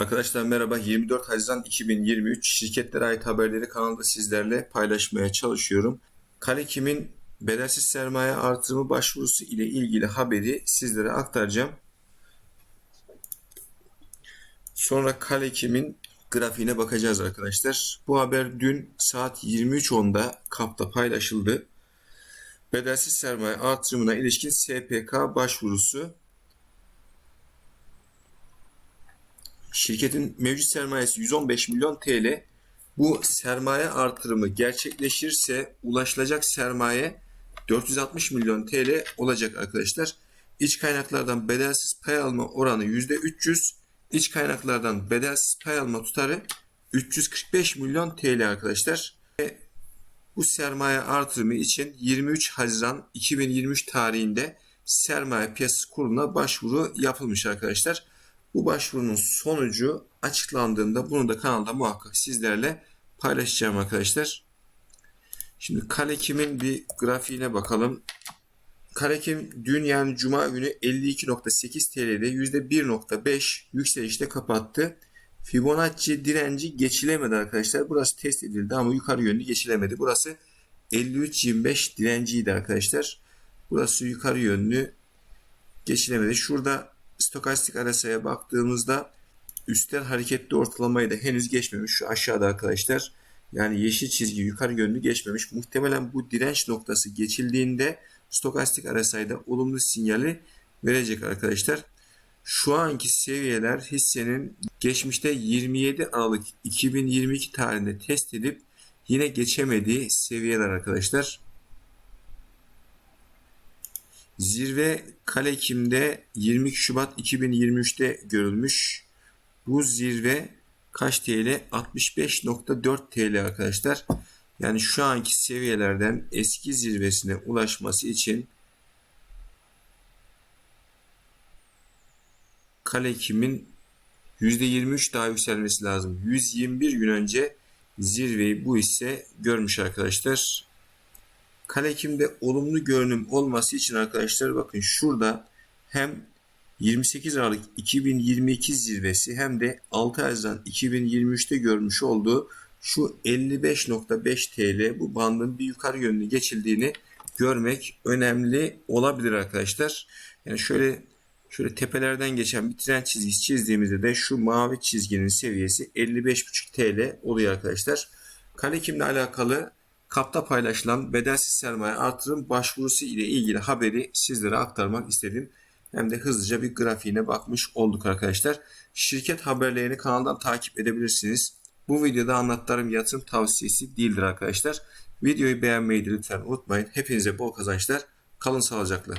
Arkadaşlar merhaba. 24 Haziran 2023 şirketlere ait haberleri kanalda sizlerle paylaşmaya çalışıyorum. Kalekim'in bedelsiz sermaye artırımı başvurusu ile ilgili haberi sizlere aktaracağım. Sonra Kalekim'in grafiğine bakacağız arkadaşlar. Bu haber dün saat 23.10'da KAP'ta paylaşıldı. Bedelsiz sermaye artırımına ilişkin SPK başvurusu Şirketin mevcut sermayesi 115 milyon TL. Bu sermaye artırımı gerçekleşirse ulaşılacak sermaye 460 milyon TL olacak arkadaşlar. İç kaynaklardan bedelsiz pay alma oranı %300. İç kaynaklardan bedelsiz pay alma tutarı 345 milyon TL arkadaşlar. Ve bu sermaye artırımı için 23 Haziran 2023 tarihinde sermaye piyasası kuruluna başvuru yapılmış arkadaşlar. Bu başvurunun sonucu açıklandığında bunu da kanalda muhakkak sizlerle paylaşacağım arkadaşlar. Şimdi Kalekim'in bir grafiğine bakalım. Kalekim dün yani Cuma günü 52.8 TL'de %1.5 yükselişte kapattı. Fibonacci direnci geçilemedi arkadaşlar. Burası test edildi ama yukarı yönlü geçilemedi. Burası 53.25 direnciydi arkadaşlar. Burası yukarı yönlü geçilemedi. Şurada stokastik RSI'ye baktığımızda üstel hareketli ortalamayı da henüz geçmemiş. Şu aşağıda arkadaşlar. Yani yeşil çizgi yukarı yönlü geçmemiş. Muhtemelen bu direnç noktası geçildiğinde stokastik RSI'de olumlu sinyali verecek arkadaşlar. Şu anki seviyeler hissenin geçmişte 27 Aralık 2022 tarihinde test edip yine geçemediği seviyeler arkadaşlar. Zirve Kalekim'de 22 Şubat 2023'te görülmüş. Bu zirve kaç TL? 65.4 TL arkadaşlar. Yani şu anki seviyelerden eski zirvesine ulaşması için Kalekim'in %23 daha yükselmesi lazım. 121 gün önce zirveyi bu hisse görmüş arkadaşlar. Kalekim'de olumlu görünüm olması için arkadaşlar bakın şurada hem 28 Aralık 2022 zirvesi hem de 6 Haziran 2023'te görmüş olduğu şu 55.5 TL bu bandın bir yukarı yönlü geçildiğini görmek önemli olabilir arkadaşlar. Yani şöyle şöyle tepelerden geçen bir tren çizgisi çizdiğimizde de şu mavi çizginin seviyesi 55.5 TL oluyor arkadaşlar. Kalekim'le alakalı Kapta paylaşılan bedelsiz sermaye artırım başvurusu ile ilgili haberi sizlere aktarmak istedim. Hem de hızlıca bir grafiğine bakmış olduk arkadaşlar. Şirket haberlerini kanaldan takip edebilirsiniz. Bu videoda anlattıklarım yatırım tavsiyesi değildir arkadaşlar. Videoyu beğenmeyi de lütfen unutmayın. Hepinize bol kazançlar. Kalın sağlıcakla.